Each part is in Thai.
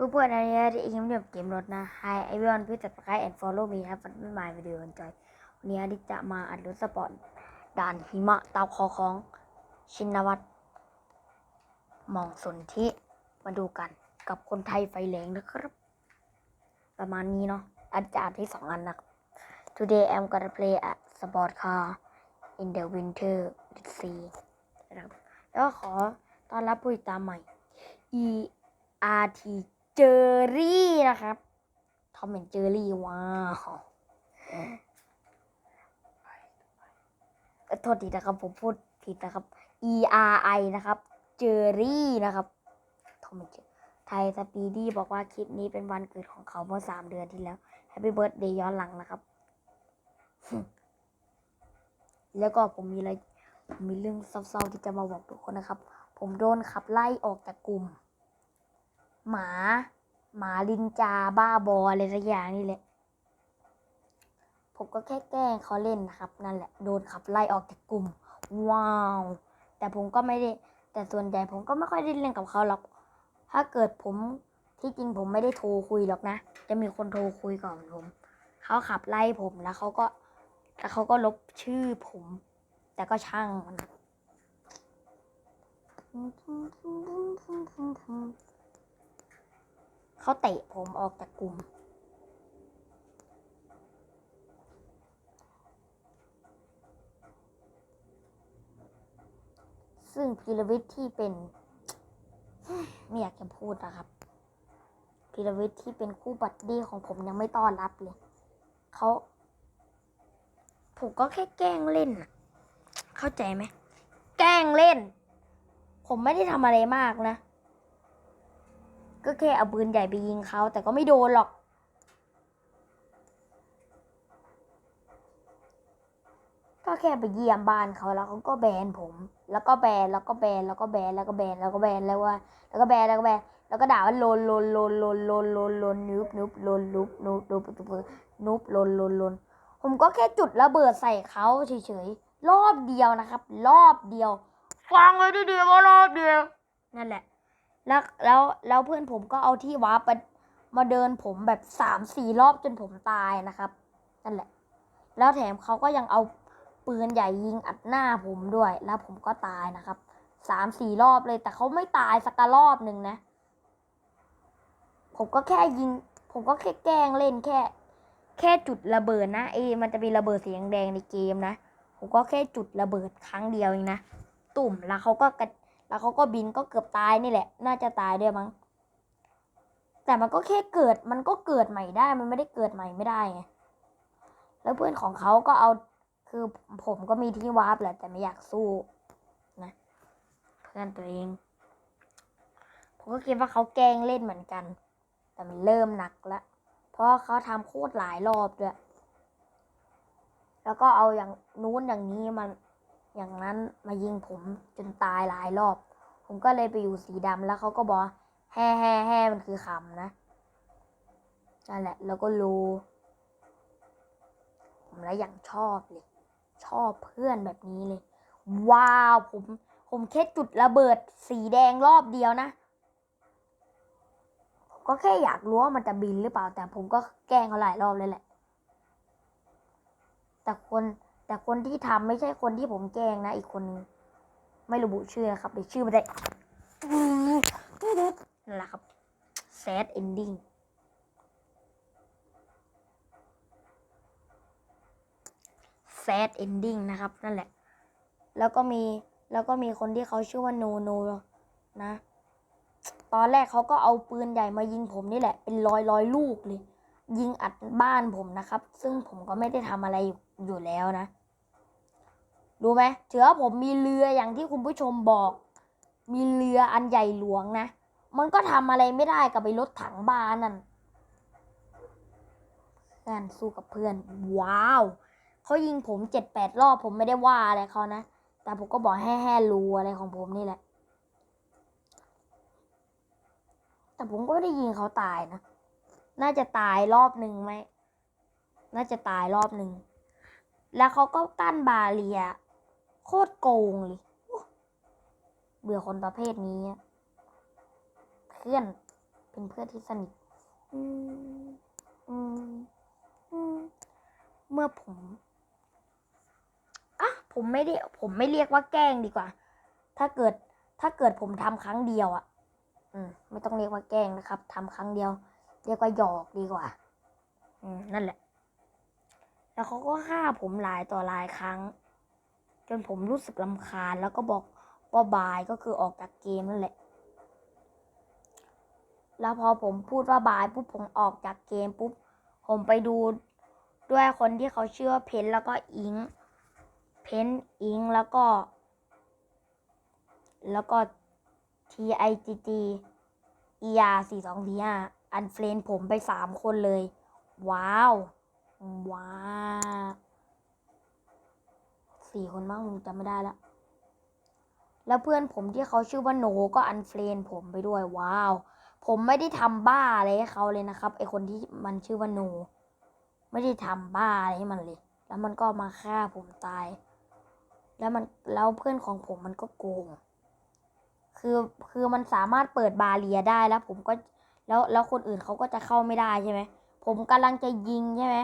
เพื่อนๆอันนี้ที่อิงเดียบเกมรถนะ Hi everyone please subscribe and follow me have fun with my video enjoy วันนี้ดิจะมาอัดรถสปอร์ตด่านหิมะเตาคอของชินวัตรมองสนธิมาดูกันกับคนไทยไฟแรงนะครับ ประมาณนี้เนาะอาจารย์ที่สองอันนะ Today I'm gonna play a sport car in the winter sea นะครับแล้วก็ขอต้อนรับผู้ติดตามใหม่ E R T เจอรี่นะครับทอมเห็นเจอรี่ว้าวเอ่อโทษทีนะครับผมพูดผิดนะครับ E R I นะครับ เจอรี่นะครับทอมเห็นเจอไทยสปีดี้บอกว่าคลิปนี้เป็นวันเกิดของเขาเมื่อสามเดือนที่แล้วแฮปปี้เบิร์ดเดย์ย้อนหลังนะครับ แล้วก็ผมมีอะไรผมมีเรื่องเศร้าๆที่จะมาบอกทุกคนนะครับ ผมโดนขับไล่ออกจากกลุ่ม หมา หมาลินจาบ้าบออะไรสักอย่างนี่แหละ ผมก็แค่แกล้งเขาเล่นนะครับ นั่นแหละ โดนขับไล่ออกจากกลุ่ม ว้าว แต่ผมก็ไม่ได้ แต่ส่วนใหญ่ผมก็ไม่ค่อยได้เล่นกับเขาหรอก ถ้าเกิดผมที่จริงผมไม่ได้โทรคุยหรอกนะ จะมีคนโทรคุยก่อนผม เขาขับไล่ผมแล้วเขาก็แล้วเขาก็ลบชื่อผม แต่ก็ช่างมัน เขาเตะผมออกจากกลุ่ม ซึ่งพีรวิทย์ที่เป็น ไม่อยากจะพูดนะครับพีรวิทย์ที่เป็นคู่บัดดี้ของผมยังไม่ต้อนรับเลยเขาผมก็แค่แกล้งเล่นเข้าใจไหม แกล้งเล่น ผมไม่ได้ทำอะไรมากนะ ก็แค่เอาปืนใหญ่ไปยิงเขาแต่ก็ไม่โดนหรอก ก็แค่ไปเยี่ยมบ้านเขาแล้วเขาก็แบนผม แล้วก็แบนแล้วก็แบนแล้วก็แบนแล้วก็แบนแล้วก็แบนแล้วว่าแล้วก็แบนแล้วก็แบนแล้วก็ด่าว่าโลนโลนโลนโลนโลนโลนโลนนุบนุบโลนนุบนุบนุบนุบนุบโลนโลนโลนผมก็แค่จุดระเบิดใส่เขาเฉยๆรอบเดียวนะครับ รอบเดียวฟังไว้ดีๆว่ารอบเดียวนั่นแหละ แล้วแล้วแล้วเพื่อนผมก็เอาที่วาร์ปมาเดินผมแบบสามสี่รอบจนผมตายนะครับนั่นแหละ แล้วแถมเขาก็ยังเอาปืนใหญ่ยิงอัดหน้าผมด้วย แล้วผมก็ตายนะครับสามสี่รอบเลย แต่เขาไม่ตายสักรอบหนึ่งนะ ผมก็แค่ยิง ผมก็แค่แกล้งเล่นแค่ แค่จุดระเบิดนะเอ มันจะมีระเบิดสีแดงในเกมนะ ผมก็แค่จุดระเบิดครั้งเดียวเองนะ ตุ่มแล้วเขาก็กระ แล้วเขาก็บินก็เกือบตายนี่แหละ น่าจะตายด้วยมั้ง แต่มันก็แค่เกิด มันก็เกิดใหม่ได้ มันไม่ได้เกิดใหม่ไม่ได้ไง แล้วเพื่อนของเขาก็เอา คือผมก็มีที่วาร์ปแหละ แต่ไม่อยากสู้นะ เพื่อนตัวเอง ผมก็คิดว่าเขาแกล้งเล่นเหมือนกัน แต่มันเริ่มหนักแล้วเพราะเขาทำโคตรหลายรอบด้วย แล้วก็เอาอย่างนู้นอย่างนี้มัน อย่างนั้นมายิงผมจนตายหลายรอบ ผมก็เลยไปอยู่สีดำแล้วเขาก็บอกแฮ่แฮ่แฮ่มันคือคำนะนั่นแหละ แล้วก็รู้ ผมแล้วอย่างชอบเลย ชอบเพื่อนแบบนี้เลย ว้าวผมผมแค่จุดระเบิดสีแดงรอบเดียวนะ ผมก็แค่อยากรู้ว่ามันจะบินหรือเปล่า แต่ผมก็แกล้งเขาหลายรอบเลยแหละ แต่คน แต่คนที่ทำไม่ใช่คนที่ผมแกล้งนะ อีกคนนึงไม่ระบุชื่อนะครับเดี๋ยวชื่อมันได้นั่นแหละครับ sad ending sad ending นะครับ นั่นแหละ แล้วก็มีแล้วก็มีคนที่เขาชื่อว่าโนโนนะ ตอนแรกเขาก็เอาปืนใหญ่มายิงผมนี่แหละ เป็นร้อยร้อยลูกเลย ยิงอัดบ้านผมนะครับ ซึ่งผมก็ไม่ได้ทำอะไรอยู่แล้วนะ รู้ไหมถือว่าผมมีเรืออย่างที่คุณผู้ชมบอก มีเรืออันใหญ่หลวงนะ มันก็ทำอะไรไม่ได้กับไปรถถังบ้านนั่นเพื่นสู้กับเพื่อน ว้าวเขายิงผมเจ็ดแปดรอบผมไม่ได้ว่าอะไรเขานะ แต่ผมก็บอกแห่แห่รูอะไรของผมนี่แหละ แต่ผมก็ไม่ได้ยิงเขาตายนะ น่าจะตายรอบหนึ่งไหม น่าจะตายรอบหนึ่ง แล้วเขาก็กั้นบาเรีย โคตรโกงเลย เบื่อคนประเภทนี้ เพื่อนเป็นเพื่อนที่สนิทเมื่อผมอะผมไม่ได้ ผมไม่เรียกว่าแกล้งดีกว่า ถ้าเกิด ถ้าเกิดผมทำครั้งเดียวอะ่ะ อืม ไม่ต้องเรียกว่าแกล้งนะครับทำครั้งเดียว เรียกว่าหยอกดีกว่า อืม นั่นแหละ แล้วเขาก็ฆ่าผมหลายต่อหลายครั้ง จนผมรู้สึกลำคาญแล้วก็บอกว่าบายก็คือออกจากเกมนั่นแหละ แล้วพอผมพูดว่าบายปุ๊บผมออกจากเกมปุ๊บผมไปดูด้วยคนที่เขาเชื่อเพนแล้วก็อิง เพนอิงแล้วก็ แล้วก็ T I G G E R สี่สองสี่ห้าอันเฟรนผมไปสามคนเลย ว้าว ว้าว สี่คนมั้งผมจำไม่ได้แล้วแล้วเพื่อนผมที่เขาชื่อว่าโนก็อันเฟรนผมไปด้วยว้าว ผมไม่ได้ทำบ้าอะไรให้เขาเลยนะครับไอคนที่มันชื่อว่าโน ไม่ได้ทำบ้าอะไรให้มันเลย แล้วมันก็มาฆ่าผมตาย แล้วมันแล้วเพื่อนของผมมันก็โกง คือคือมันสามารถเปิดบาเรียได้แล้ว ผมก็แล้วแล้วคนอื่นเขาก็จะเข้าไม่ได้ใช่ไหมผมกำลังจะยิงใช่ไหม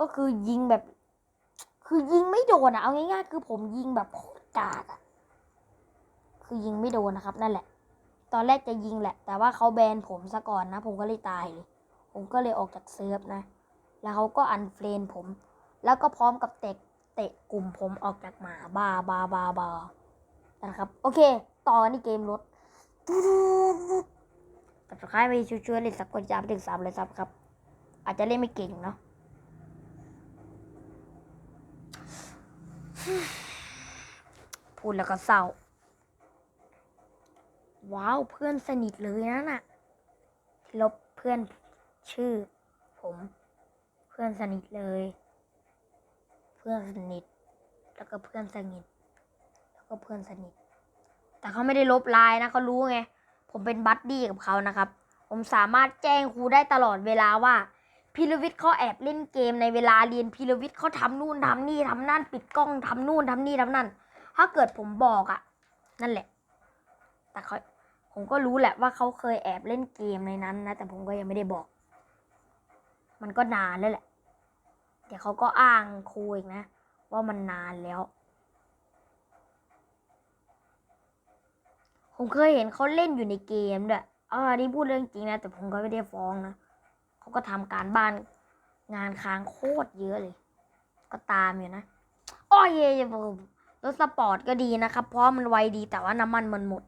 ก็คือยิงแบบ คือยิงไม่โดนอะเอาง่ายๆคือผมยิงแบบโคตรกากอะคือยิงไม่โดนนะครับ นั่นแหละ ตอนแรกจะยิงแหละ แต่ว่าเขาแบนผมซะก่อนนะ ผมก็เลยตายเลย ผมก็เลยออกจากเซิร์ฟนะ แล้วเขาก็อันเฟรนผม แล้วก็พร้อมกับเตะเตะกลุ่มผมออกจากหมาบาบาบาบานะครับ โอเค ต่อกันที่เกมรถปัดสุดท้ายไปช่วยๆเล่นสักคนจามถึงสามเลยซับครับ อาจจะเล่นไม่เก่งเนาะ พูดแล้วก็เศร้า ว้าวเพื่อนสนิทเลยนะน่ะ ลบเพื่อนชื่อ ผม เพื่อนสนิทเลย เพื่อนสนิท แล้วก็เพื่อนสนิท แล้วก็เพื่อนสนิท แต่เขาไม่ได้ลบไลน์นะเขารู้ไง ผมเป็นบัดดี้กับเขานะครับ ผมสามารถแจ้งครูได้ตลอดเวลาว่า พีรวิทย์เขาแอบเล่นเกมในเวลาเรียนพีรวิทย์เขาทำนู่นทำนี่ทำนั่น ปิดกล้องทำนู่นทำนี่ทำนั่น ถ้าเกิดผมบอกอะนั่นแหละ แต่เขาผมก็รู้แหละว่าเขาเคยแอบเล่นเกมในนั้นนะแต่ผมก็ยังไม่ได้บอก มันก็นานแล้วแหละเดี๋ยวเขาก็อ้างครูอีกนะ ว่ามันนานแล้ว ผมเคยเห็นเขาเล่นอยู่ในเกมด้วยเออนี่พูดเรื่องจริงนะแต่ผมก็ไม่ได้ฟ้องนะ ก็ทำการบ้านงานค้างโคตรเยอะเลย ก็ตามอยู่นะอ้อเย่เย่ผมรถสปอร์ตก็ดีนะครับ เพราะมันไวดีแต่ว่าน้ำมันมันหมด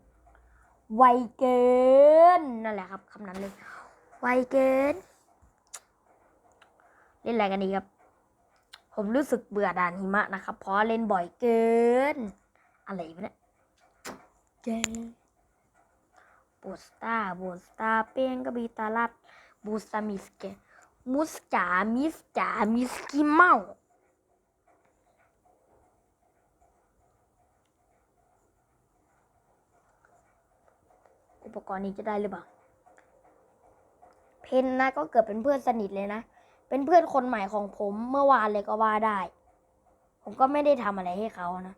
ไวเกินนั่นแหละครับคำนั้นเลย ไวเกิน เล่นอะไรกันดีครับ ผมรู้สึกเบื่อด่านหิมะนะครับ เพราะเล่นบ่อยเกิน อะไรวะเนี่ยเกินบูสตาบูสตาเป้งกบีตาลัด บูสตามิสเกมุสจามิสจามิสกิเมาอุปกรณ์นี้จะได้หรือเปล่า เพนนะก็เกิดเป็นเพื่อนสนิทเลยนะ เป็นเพื่อนคนใหม่ของผมเมื่อวานเลยก็ว่าได้ ผมก็ไม่ได้ทำอะไรให้เขานะ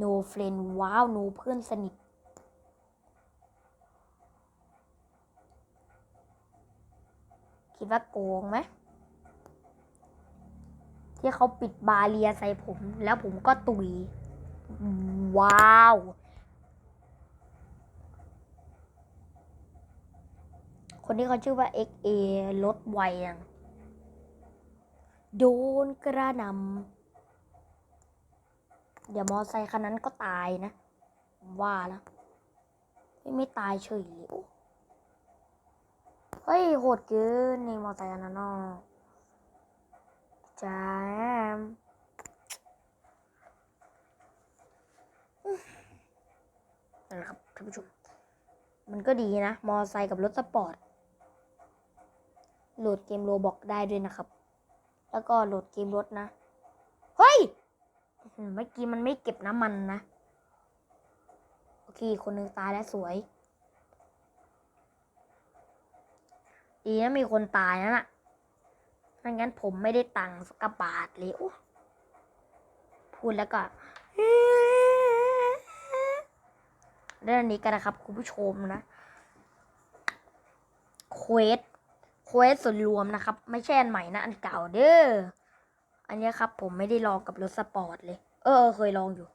no friend ว้าว no เพื่อนสนิท คิดว่าโกงไหมที่เขาปิดบาเรียใส่ผม แล้วผมก็ตุย ว้าว คนที่เขาชื่อว่า XA ลดไวยังโดนกระหนำเดี๋ยวมอไซค์คันนั้นก็ตายนะ ว่าแล้วไม่ตายเฉยเลย เฮ้ย โหดเกินในมอไซค์คันนั้นน่ะแจมนั่นแหละครับท่านผู้ชม มันก็ดีนะ มอไซค์กับรถสปอร์ต โหลดเกมโรบอกได้ด้วยนะครับ แล้วก็โหลดเกมรถนะ เฮ้ย เมื่อกี้มันไม่เก็บน้ำมันนะ โอเค คนหนึ่งตายแล้วสวย ดีนะมีคนตายนั่นน่ะไม่งั้นผมไม่ได้ตังค์สกระบาทเลยโอ้พูดแล้วก็เรื่องนี้กันนะครับ คุณผู้ชมนะเควสเควสส่วนรวมนะครับ ไม่ใช่อันใหม่นะ อันเก่าเด้ออันนี้ครับ ผมไม่ได้ลองกับรถสปอร์ตเลย เออ เคยลองอยู่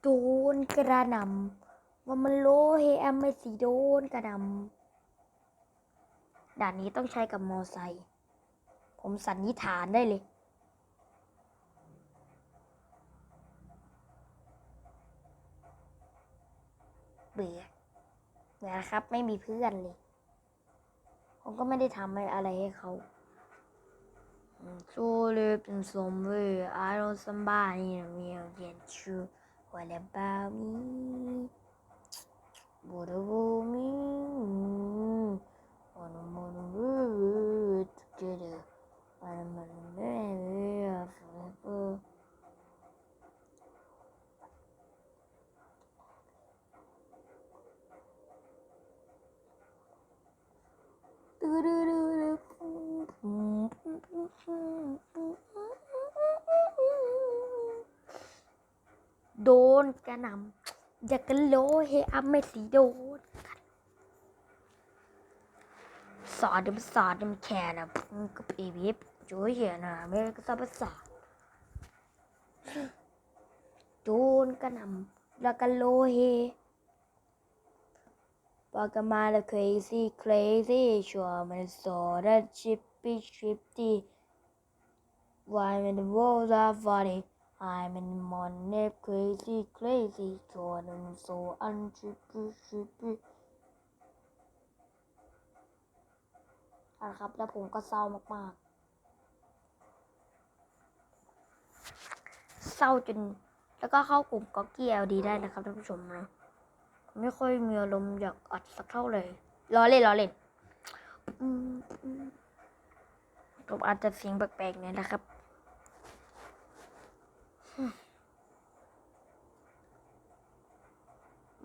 โดนกระหนำ ว่ามันโลเฮแอมไม่สีโดนกระดำด่านนี้ต้องใช้กับมอไซค์ผมสันนิษฐานได้เลยเบื่อนะครับ ไม่มีเพื่อนเลย ผมก็ไม่ได้ทำอะไรให้เขาจูเลเป็นสมเวอารมณ์สบายเนี่ยมีเย็นชู What about me? โดนกระหนำ อยากกันโลเฮอัมไม่สีโดนสอดมสอดมแค่นะกับเอวิฟช่วยเห็นนะไม่ก็สับสาโดนกระนำแล้วกันโลเฮ Walk a mile crazy, crazy, sure, man, so that chippy, chippy. Why when the walls are funny, I'm in morning, crazy, crazy, sure, and so unchippy, อะครับ แล้วผมก็เศร้ามากๆ เศร้าจน แล้วก็เข้ากลุ่มก็เกียวดีได้นะครับท่านผู้ชมนะ ไม่ค่อยมีอารมณ์อยากอัดสักเท่าไหร่ล้อเล่นล้อเล่นผมอาจจะเสียงแปลกๆหน่อยนะครับอืม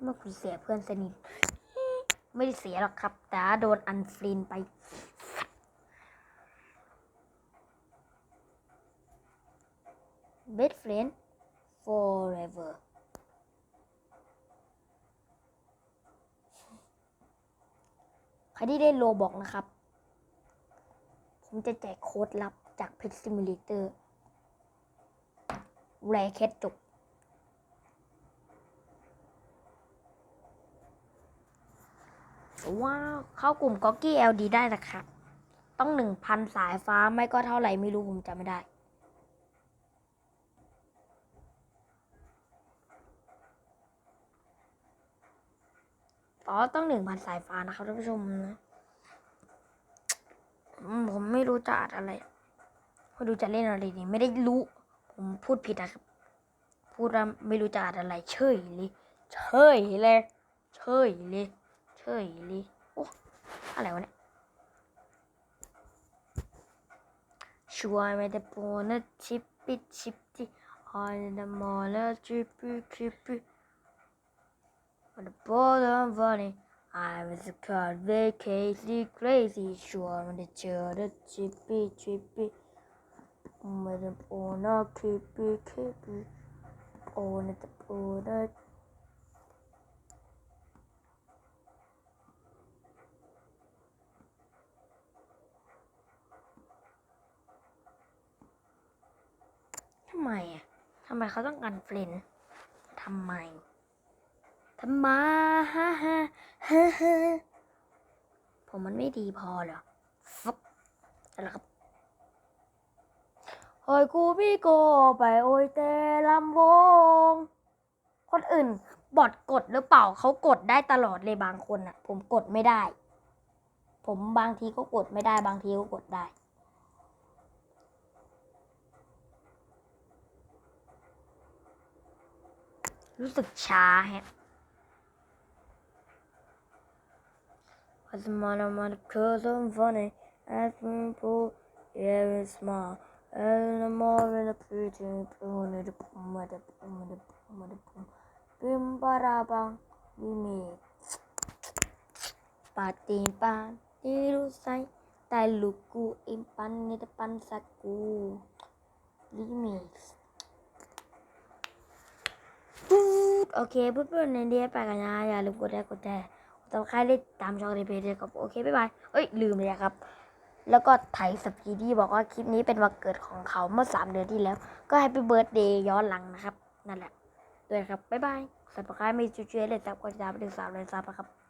เมื่อคุณเสียเพื่อนสนิท ไม่ได้เสียหรอกครับแต่โดนอันฟรีนไป best friend forever ใครที่ได้โลบอกนะครับ ผมจะแจกโค้ดลับจากเพ t ซิมูเลเตอร์แรแคทจบ ว้าวเข้ากลุ่มก็กี้เอลดีได้นะครับ ต้องหนึ่งพันสายฟ้าไม่ก็เท่าไหร่ไม่รู้ผมจำไม่ได้ อ๋อต้องหนึ่งพันสายฟ้านะครับท่านผู้ชมนะผมไม่รู้จะอ่านอะไรไม่รู้จะเล่นอะไรดีไม่ได้รู้ ผมพูดผิดนะครับ พูดว่าไม่รู้จะอ่านอะไร เฉยเลย เฉยเลย เฉยเลย เฉยเลยโอ้อะไรวะเนี่ยช่วยไม่ได้ปนนะชิปปี้ชิปปี้ออนเดอะมอลล์ชิปปี้ชิปปี้ On the bottom funny, I was a card very crazy, crazy, sure on the chair, the chippy, chippy, with the owner, creepy, creepy, on the owner. ทำไมอะทำไมเขาต้องการเฟรนด์ทำไมทำไมฮ่าฮ่าฮ่าฮ่าผมมันไม่ดีพอเหรอฟับอะไรครับเฮ้ยกูพี่โกไปโอยเตลำวง คนอื่นบอดกดหรือเปล่าเขากดได้ตลอดเลยบางคนอะผมกดไม่ได้ ผมบางทีก็กดไม่ได้บางทีก็กดได้ รู้สึกช้าแฮะ As a man, I'm on cause I'm funny. As people, yeah, it's small. And I'm more in a pretty, boom, the boom, the boom, the boom, the boom. Bim, barabang, we made. ปาตีปาตีรู้ไซแต่ลูกกูอิมปันในตะปันสักกูรีมิกซ์ ปื๊ ดโอเคเพื่อนๆในเดียไปกันนะ อย่าลืมกดไลค์กดแชร์ติดตามได้ตามช่องรีเพจด้วยครับโอเคบ๊ายบายเอ้ยลืมเลยครับ แล้วก็ไทยสปีดี้บอกว่าคลิปนี้เป็นวันเกิดของเขาเมื่อสามเดือนที่แล้ว ก็แฮปปี้เบิร์ดเดย์ย้อนหลังนะครับ นั่นแหละด้วยครับบ๊ายบายสับใครไม่ช่วยๆเลยซับก็จะดตามไปถึงสามเลยซับครับ